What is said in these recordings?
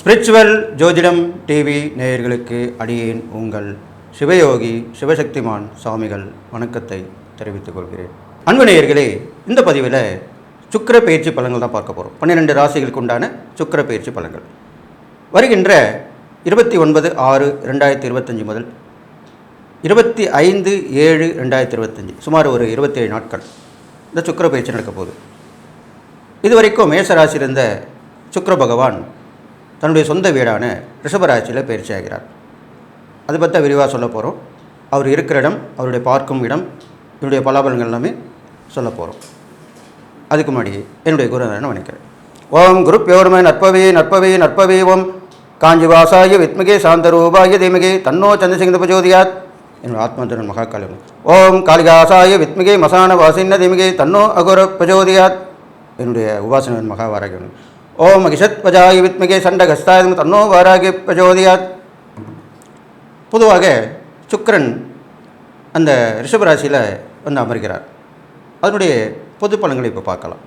Spiritual ஜோதிடம் TV நேயர்களுக்கு அடியேன் உங்கள் சிவயோகி சிவசக்திமான் சுவாமிகள் வணக்கத்தை தெரிவித்துக் கொள்கிறேன். அன்பு நேயர்களே இந்த பதிவில் சுக்கிர பயிற்சி பலன்கள் தான் பார்க்க போகிறோம் பன்னிரெண்டு ராசிகளுக்கு உண்டான சுக்கர பயிற்சி பலன்கள். வருகின்ற இருபத்தி ஒன்பது ஆறு ரெண்டாயிரத்தி இருபத்தஞ்சி முதல் இருபத்தி ஐந்து ஏழு ரெண்டாயிரத்தி இருபத்தஞ்சி சுமார் ஒரு இருபத்தேழு நாட்கள். இந்த சுக்கர பயிற்சி நடக்க போகுது. இதுவரைக்கும் மேசராசி இருந்த சுக்கர பகவான் தன்னுடைய சொந்த வீடான ரிஷபராசியில் பயிற்சி ஆகிறார். அதை பற்றி விரிவாக சொல்ல போகிறோம் அவர் இருக்கிற இடம் அவருடைய பார்க்கும் இடம் என்னுடைய பலாபலங்கள் எல்லாமே சொல்ல போகிறோம் அதுக்கு முன்னாடி என்னுடைய குருநாதனை வணக்கிறேன் ஓம் குரு பியோர்ம நற்பவே நற்பவே நற்பவே ஓம். காஞ்சிவாசாய வித்மகே சாந்தரூபாய தீமகே. தன்னோ சந்திரசிங்க பிரஜோதியாத் என்னோட ஆத்மந்தன் மகாகாலம் ஓம் காளிகாசாய வித்மிகை மசான வாசின்ன திமிகை தன்னோ அகுர பிரஜோதியாத். என்னுடைய உபாசனன் மகாவாராகியன் ஓம் மகிஷத் பஜாய வித்மிகை சண்டகஸ்தாயம் தன்னோ வாராகி பிரஜோதியாத். பொதுவாக சுக்கரன் அந்த ரிஷபராசியில் வந்து அமர்கிறார். அதனுடைய பொது பலன்களை இப்போ பார்க்கலாம்.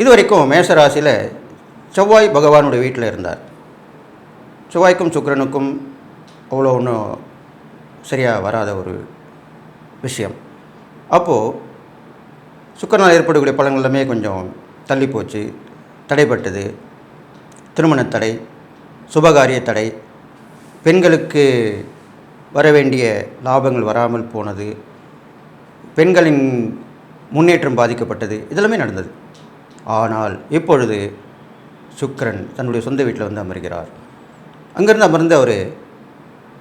இதுவரைக்கும் மேஷராசியில் செவ்வாய் பகவானுடைய வீட்டில் இருந்தார். செவ்வாய்க்கும் சுக்கரனுக்கும் அவ்வளோ ஒன்றும் சரியாக வராத ஒரு விஷயம். அப்போது சுக்கரனால் ஏற்படக்கூடிய பலன்கள் எல்லாமே கொஞ்சம் தள்ளி போச்சு. தடைப்பட்டது திருமண தடை சுபகாரிய தடை பெண்களுக்கு வர வேண்டிய லாபங்கள் வராமல் போனது பெண்களின் முன்னேற்றம் பாதிக்கப்பட்டது இதெல்லாமே நடந்தது. ஆனால் இப்பொழுது சுக்கரன் தன்னுடைய சொந்த வீட்டில் வந்து அமர்கிறார். அங்கிருந்து அமர்ந்து அவர்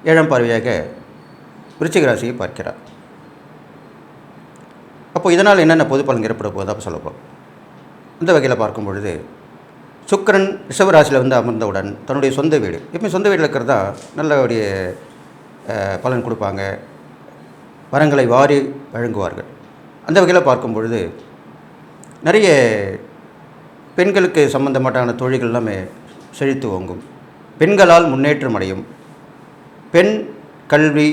ஏழாம் பார்வையாக விருச்சிக ராசியை பார்க்கிறார். அப்போ இதனால் என்னென்ன பொது பலன் ஏற்பட போகுது அப்போ சொல்ல போகிறோம் இந்த வகையில் பார்க்கும் பொழுது சுக்கிரன் ரிஷவராசியில் வந்து அமர்ந்தவுடன் தன்னுடைய சொந்த வீடு எப்பயும் சொந்த வீட்டில் இருக்கிறதா நல்லபடிய பலன் கொடுப்பாங்க. வரங்களை வாரி வழங்குவார்கள். அந்த வகையில் பார்க்கும் பொழுது நிறைய பெண்களுக்கு சம்பந்தமாட்டான தொழில்கள் எல்லாமே செழித்து ஓங்கும். பெண்களால் முன்னேற்றம் அடையும். பெண் கல்வி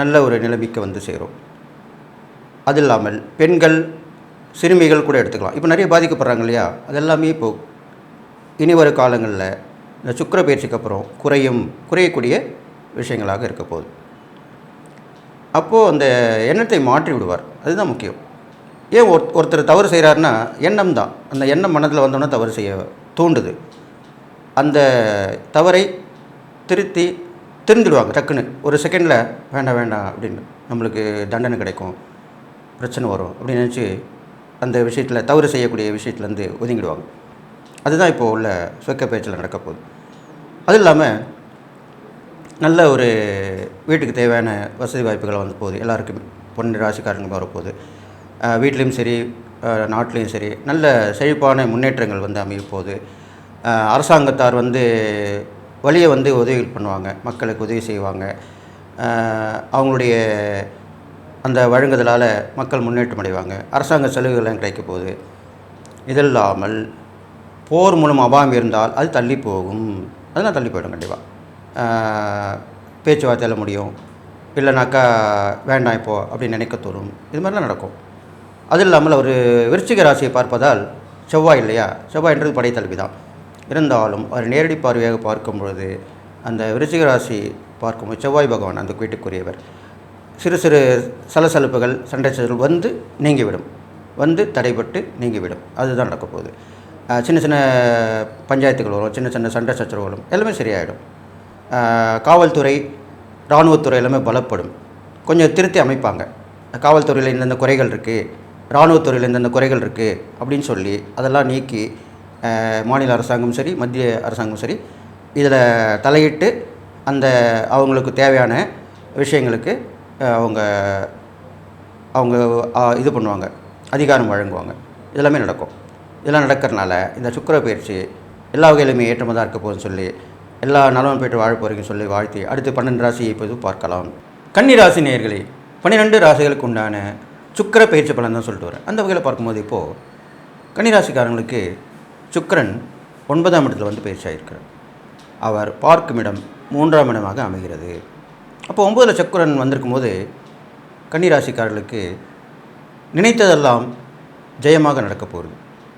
நல்ல ஒரு நிலைமைக்கு வந்து சேரும். அது இல்லாமல் பெண்கள் சிறுமிகள் கூட எடுத்துக்கலாம். இப்போ நிறைய பாதிக்கப்படுறாங்க இல்லையா? அது எல்லாமே இப்போ இனி வரும் காலங்களில் இந்த சுக்கிர பயிற்சிக்கு அப்புறம் குறையும் குறையக்கூடிய விஷயங்களாக இருக்க போகுது. அப்போது அந்த எண்ணத்தை மாற்றி விடுவார். அதுதான் முக்கியம். ஏன் ஒரு ஒருத்தர் தவறு செய்கிறாருன்னா எண்ணம் தான். அந்த எண்ணம் மனதில் வந்தோன்னே தவறு செய்ய தூண்டுது. அந்த தவறை திருத்தி திருந்திடுவாங்க டக்குன்னு. ஒரு செகண்டில் வேண்டாம் வேண்டாம் அப்படின்னு நம்மளுக்கு தண்டனை கிடைக்கும். பிரச்சனை வரும். அப்படின்னு நினச்சி அந்த விஷயத்தில் தவறு செய்யக்கூடிய விஷயத்துலேருந்து ஒதுங்கிடுவாங்க. அதுதான் இப்போ உள்ள சொக்க பேச்சில் நடக்க போகுது. அது இல்லாமல் நல்ல ஒரு வீட்டுக்கு தேவையான வசதி வாய்ப்புகள் வந்து போகுது. எல்லாருக்குமே. பொண்ணு ராசிக்காரங்க வரப்போகுது வீட்லேயும் சரி நாட்டிலையும் சரி நல்ல செழிப்பான முன்னேற்றங்கள் வந்து அமைய போகுது. அரசாங்கத்தார் வந்து வழியை வந்து உதவி பண்ணுவாங்க மக்களுக்கு உதவி செய்வாங்க. அவங்களுடைய அந்த வழங்குதலால் மக்கள் முன்னேற்றம் அடைவாங்க. அரசாங்க சலுகைகள்லாம் கிடைக்க போகுது. இதில்லாமல் போர் மூலம் அபாயம் இருந்தால் அது தள்ளி போகும். அதெல்லாம் தள்ளி போயிடும் கண்டிப்பாக பேச்சுவார்த்தையில் முடியும். இல்லைனாக்கா வேண்டாம் இப்போ அப்படின்னு நினைக்க தோறும் இது மாதிரிலாம் நடக்கும். அது இல்லாமல் ஒரு விருச்சிக ராசியை பார்ப்பதால் செவ்வாய் இல்லையா? செவ்வாய்ன்றது படைத்தலைவி தான் இருந்தாலும் அவர் நேரடி பார்வையாக பார்க்கும் பொழுது அந்த விருச்சிக ராசி பார்க்கும்போது செவ்வாய் பகவான் அந்த வீட்டுக்குரியவர். சிறு சிறு சலசலப்புகள் சண்டை சச்சரவுகள் வந்து நீங்கிவிடும். வந்து தடைபட்டு நீங்கிவிடும். அதுதான் நடக்க போகுது. சின்ன சின்ன பஞ்சாயத்துகள் வரும் சின்ன சின்ன சண்டை சச்சரவுகளும் எல்லாமே சரியாயிடும். காவல்துறை இராணுவத்துறை எல்லாமே பலப்படும். கொஞ்சம் திருத்தி அமைப்பாங்க. காவல்துறையில் இந்தந்த குறைகள் இருக்குது இராணுவத்துறையில் இந்தந்த குறைகள் இருக்குது அப்படின்னு சொல்லி அதெல்லாம் நீக்கி மாநில அரசாங்கம் சரி மத்திய அரசாங்கம் சரி இதில் தலையிட்டு அந்த அவங்களுக்கு தேவையான விஷயங்களுக்கு அவங்க அவங்க இது பண்ணுவாங்க அதிகாரம் வழங்குவாங்க. இதெல்லாமே நடக்கும். இதெல்லாம் நடக்கிறனால இந்த சுக்கிர பயிற்சி எல்லா வகையிலுமே ஏற்றமாக தான் இருக்க போகுதுன்னு சொல்லி எல்லா நலமும் போயிட்டு வாழ போகிறீங்கன்னு சொல்லி வாழ்த்தி அடுத்து பன்னெண்டு ராசியை இப்போது பார்க்கலாம். கன்னி ராசி பன்னிரெண்டு ராசிகளுக்கு உண்டான சுக்கிர பயிற்சி பலன் தான் சொல்லிட்டு வரேன். அந்த வகையில் பார்க்கும்போது இப்போது கன்னிராசிக்காரங்களுக்கு சுக்கிரன் ஒன்பதாம் இடத்துல வந்து பயிற்சி அவர் பார்க்கும் இடம் மூன்றாம் இடமாக அமைகிறது. அப்போ ஒம்பதில் சக்குரன் வந்திருக்கும் போது கன்னிராசிக்காரர்களுக்கு நினைத்ததெல்லாம் ஜெயமாக நடக்கப் போகுது.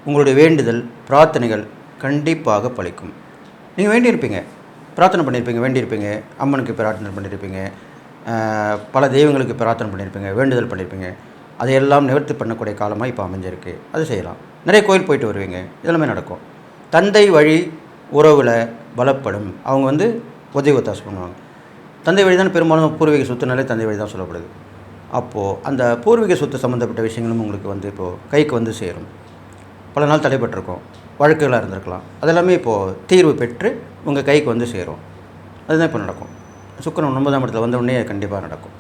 உங்களுடைய வேண்டுதல் பிரார்த்தனைகள் கண்டிப்பாக பழிக்கும் நீங்கள் வேண்டியிருப்பீங்க. பிரார்த்தனை பண்ணியிருப்பீங்க வேண்டியிருப்பீங்க. அம்மனுக்கு பிரார்த்தனை பண்ணியிருப்பீங்க. பல தெய்வங்களுக்கு பிரார்த்தனை பண்ணியிருப்பீங்க வேண்டுதல் பண்ணியிருப்பீங்க. அதையெல்லாம் நிவர்த்தி பண்ணக்கூடிய காலமாக இப்போ அமைஞ்சிருக்கு. அது செய்யலாம். நிறைய கோயில் போயிட்டு வருவீங்க. இதெல்லாமே நடக்கும். தந்தை வழி உறவில் பலப்படும். அவங்க வந்து உதவி ஒத்தாசம் பண்ணுவாங்க. தந்தை வழி தான் பெரும்பாலும் பூர்வீக சொத்துனாலே தந்தை வழி தான் சொல்லப்படுது. அப்போது அந்த பூர்வீக சொத்து சம்மந்தப்பட்ட விஷயங்களும் உங்களுக்கு வந்து இப்போது கைக்கு வந்து சேரும். பல நாள் தடைப்பட்டிருக்கும். வழக்குகளாக இருந்திருக்கலாம். அதெல்லாமே இப்போது தீர்வு பெற்று உங்கள் கைக்கு வந்து சேரும். அதுதான் இப்போ நடக்கும். சுக்கரன் ஒன்பதாம் இடத்துல வந்த உடனே கண்டிப்பாக நடக்கும்.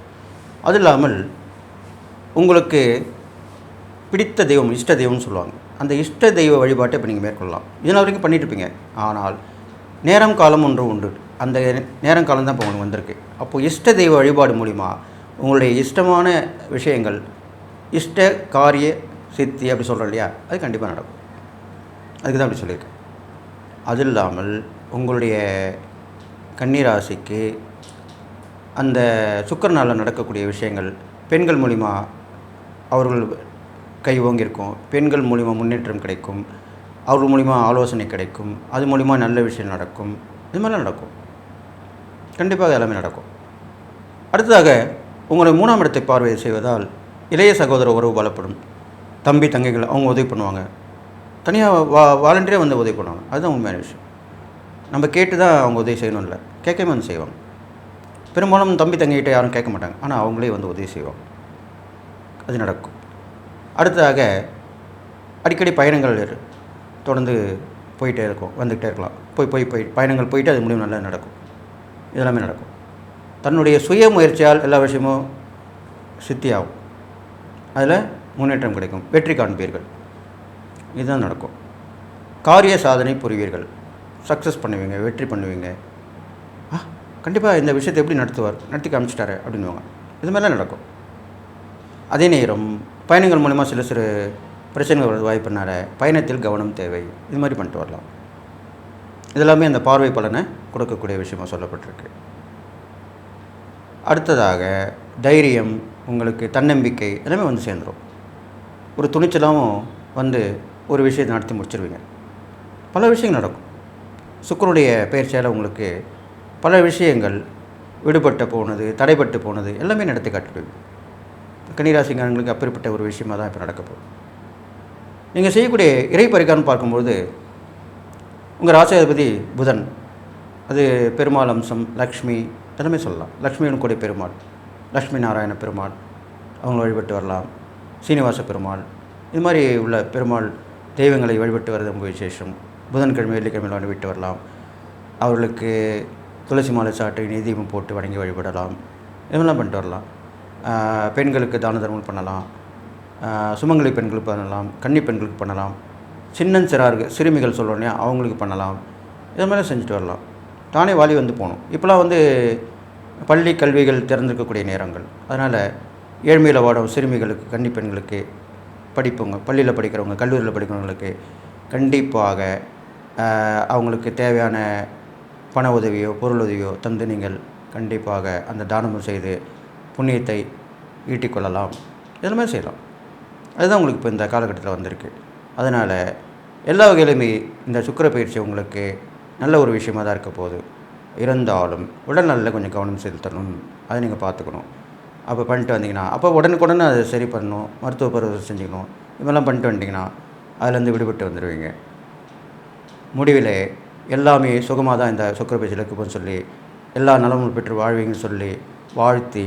அது இல்லாமல் உங்களுக்கு பிடித்த தெய்வம் இஷ்ட தெய்வம்னு சொல்லுவாங்க. அந்த இஷ்ட தெய்வ வழிபாட்டை இப்போ நீங்கள் மேற்கொள்ளலாம். இதனால் வரைக்கும் பண்ணிகிட்டு இருப்பீங்க ஆனால் நேரம் காலம் ஒன்று உண்டு. அந்த நேரம் காலம் தான் இப்போ உங்களுக்கு வந்திருக்கு. அப்போது இஷ்ட தெய்வ வழிபாடு மூலிமா உங்களுடைய இஷ்டமான விஷயங்கள் இஷ்ட காரிய சித்தி அப்படி சொல்கிறோம் இல்லையா? அது கண்டிப்பாக நடக்கும். அதுக்கு தான் அப்படி சொல்லியிருக்கேன். அது இல்லாமல் உங்களுடைய கன்னிராசிக்கு அந்த சுக்கரனால் நடக்கக்கூடிய விஷயங்கள் பெண்கள் மூலிமா அவர்கள் கை ஓங்கியிருக்கும். பெண்கள் மூலிமா முன்னேற்றம் கிடைக்கும். அவர்கள் மூலிமா ஆலோசனை கிடைக்கும். அது மூலிமா நல்ல விஷயம் நடக்கும். இது மாதிரிலாம் நடக்கும். கண்டிப்பாக எல்லாமே நடக்கும். அடுத்ததாக உங்களை மூணாம் இடத்தை பார்வை செய்வதால் இளைய சகோதர உறவு பலப்படும். தம்பி தங்கைகள் அவங்க உதவி பண்ணுவாங்க. தனியாக வா வாலண்டியராக வந்து உதவி பண்ணுவாங்க. அதுதான் உண்மையான விஷயம். நம்ம கேட்டு தான் அவங்க உதவி செய்யணும் இல்லை கேட்காம வந்து செய்வாங்க. பெரும்பாலும் தம்பி தங்கிட்ட யாரும் கேட்க மாட்டாங்க. ஆனால் அவங்களே வந்து உதவி செய்வாங்க. அது நடக்கும். அடுத்ததாக அடிக்கடி பயணங்கள் தொடர்ந்து போயிட்டே இருக்கும் வந்துக்கிட்டே இருக்கலாம். போய் போய் போய் பயணங்கள் போயிட்டு அது முடிவு நல்லா நடக்கும். இதெல்லாமே நடக்கும். தன்னுடைய சுய முயற்சியால் எல்லா விஷயமும் சித்தியாகும். அதில் முன்னேற்றம் கிடைக்கும். வெற்றி காண்பீர்கள். இதுதான் நடக்கும். காரிய சாதனை புரிவீர்கள். சக்ஸஸ் பண்ணுவீங்க வெற்றி பண்ணுவீங்க. ஆ கண்டிப்பாக இந்த விஷயத்தை எப்படி நடத்துவார்? நடத்தி காமிச்சிட்டாரு அப்படின்னுவாங்க. இது மாதிரிலாம் நடக்கும். அதே நேரம் பயணங்கள் மூலிமா சில சிறு பிரச்சனைகள் வர வாய்ப்புனால பயணத்தில் கவனம் தேவை. இது மாதிரி பண்ணிட்டு வரலாம். இதெல்லாமே அந்த பார்வை பலனை கொடுக்கக்கூடிய விஷயமாக சொல்லப்பட்டிருக்கு. அடுத்ததாக தைரியம் உங்களுக்கு தன்னம்பிக்கை எல்லாமே வந்து சேர்ந்துடும் ஒரு துணிச்சலாகவும் வந்து ஒரு விஷயத்தை நடத்தி முடிச்சிருவீங்க. பல விஷயங்கள் நடக்கும். சுக்கரனுடைய பயிற்சியால் உங்களுக்கு பல விஷயங்கள் விடுபட்டு போனது தடைப்பட்டு போனது எல்லாமே நடத்தி காட்டிடுவீங்க. கன்னிராசிக்காரங்களுக்கு அப்பேற்பட்ட ஒரு விஷயமாக தான் இப்போ நடக்க போகுது. நீங்கள் செய்யக்கூடிய இறை பரிகாரம் பார்க்கும்பொழுது உங்கள் ராசாதிபதி புதன் அது பெருமாள் அம்சம் லக்ஷ்மி எல்லாமே சொல்லலாம். லக்ஷ்மியுடன் கூடிய பெருமாள் லக்ஷ்மி நாராயண பெருமாள் அவங்க வழிபட்டு வரலாம். சீனிவாச பெருமாள் இது மாதிரி உள்ள பெருமாள் தெய்வங்களை வழிபட்டு வர்றது ரொம்ப விசேஷம். புதன்கிழமை வெள்ளிக்கிழமையில் வழிபட்டு வரலாம். அவர்களுக்கு துளசி மாலை சாட்டு நெய்தீபம் போட்டு வணங்கி வழிபடலாம். இதெல்லாம் பண்ணிட்டு வரலாம். பெண்களுக்கு தான தர்மம் பண்ணலாம். சுமங்கலி பெண்களுக்கு பண்ணலாம் கன்னி பெண்களுக்கு பண்ணலாம் சின்னன் சிறுமிகள் சொல்கிறோம் அவங்களுக்கு பண்ணலாம். இது மாதிரி செஞ்சுட்டு வரலாம். தானே வாலி வந்து போகணும். இப்போலாம் வந்து பள்ளி கல்விகள் திறந்திருக்கக்கூடிய நேரங்கள். அதனால் ஏழ்மையில் வாடும் சிறுமிகளுக்கு கன்னி பெண்களுக்கு படிப்புங்க பள்ளியில் படிக்கிறவங்க கல்லூரியில் படிக்கிறவங்களுக்கு கண்டிப்பாக அவங்களுக்கு தேவையான பண உதவியோ பொருள் உதவியோ தந்து நீங்கள் கண்டிப்பாக அந்த தானமும் செய்து புண்ணியத்தை ஈட்டிக்கொள்ளலாம். இதெல்லாமே செய்யலாம். அதுதான் உங்களுக்கு இப்போ இந்த காலகட்டத்தில் வந்திருக்கு. அதனால் எல்லா வகையிலுமே இந்த சுக்கிர பயிற்சி உங்களுக்கு நல்ல ஒரு விஷயமாக தான் இருக்க போகுது. இருந்தாலும் உடல்நலில் கொஞ்சம் கவனம் செலுத்தணும். அதை நீங்கள் பார்த்துக்கணும். அப்போ பண்ணிட்டு வந்தீங்கன்னா அப்போ உடனுக்குடனே அதை சரி பண்ணணும். மருத்துவ பரிசோதனை செஞ்சுக்கணும். இதெல்லாம் பண்ணிட்டு வந்துட்டிங்கன்னா அதுலேருந்து விடுபட்டு வந்துடுவீங்க முடிவில் எல்லாமே சுகமாக தான் இந்த சுக்கர பயிற்சியில் இருக்குன்னு சொல்லி எல்லா நலமும் பெற்று வாழ்வீங்கன்னு சொல்லி வாழ்த்தி